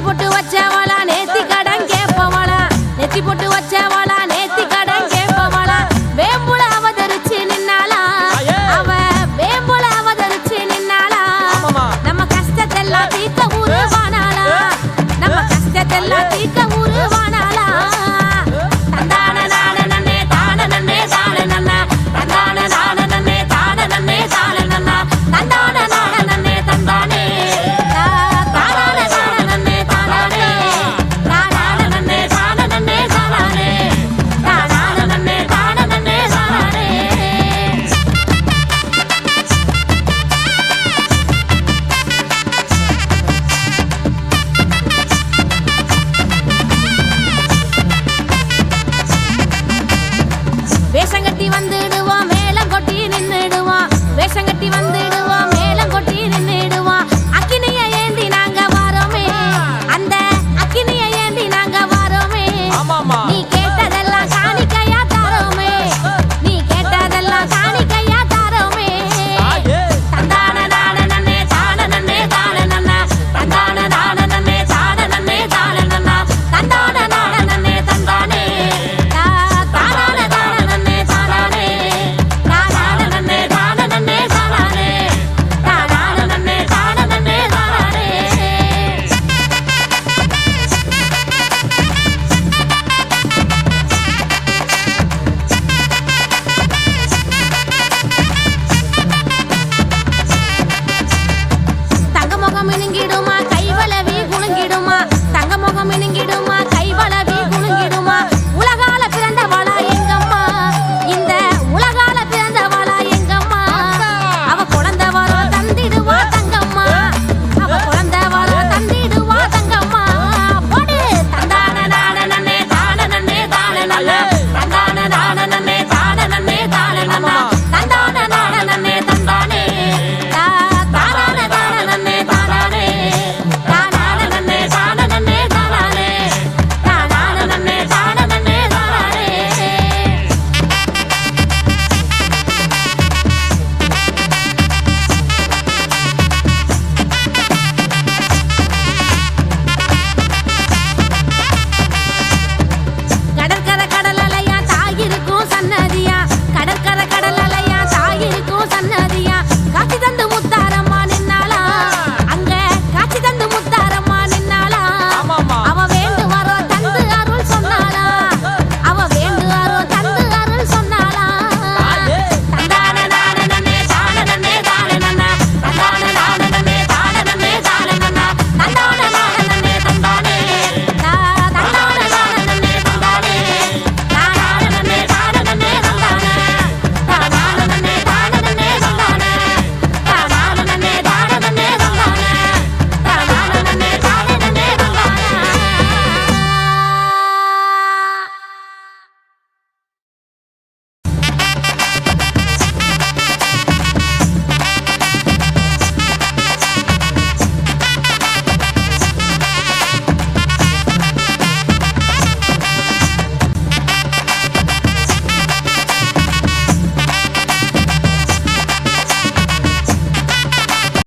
நெத்தி போட்டு வச்சவளா நேத்தி கடன் கேப்பவளா. நெத்தி போட்டு வச்சவளா நேத்தி கடன் கேப்பவளா. வேம்புல அவதரிச்சு நின்னாளா? அவ வேம்புல அவதரிச்சு நின்னாளா? நம்ம கஷ்டத்தெல்லாம் தீர்க்க ஊருவானாளா நம்ம கஷ்டத்தெல்லாம் தீர்க்க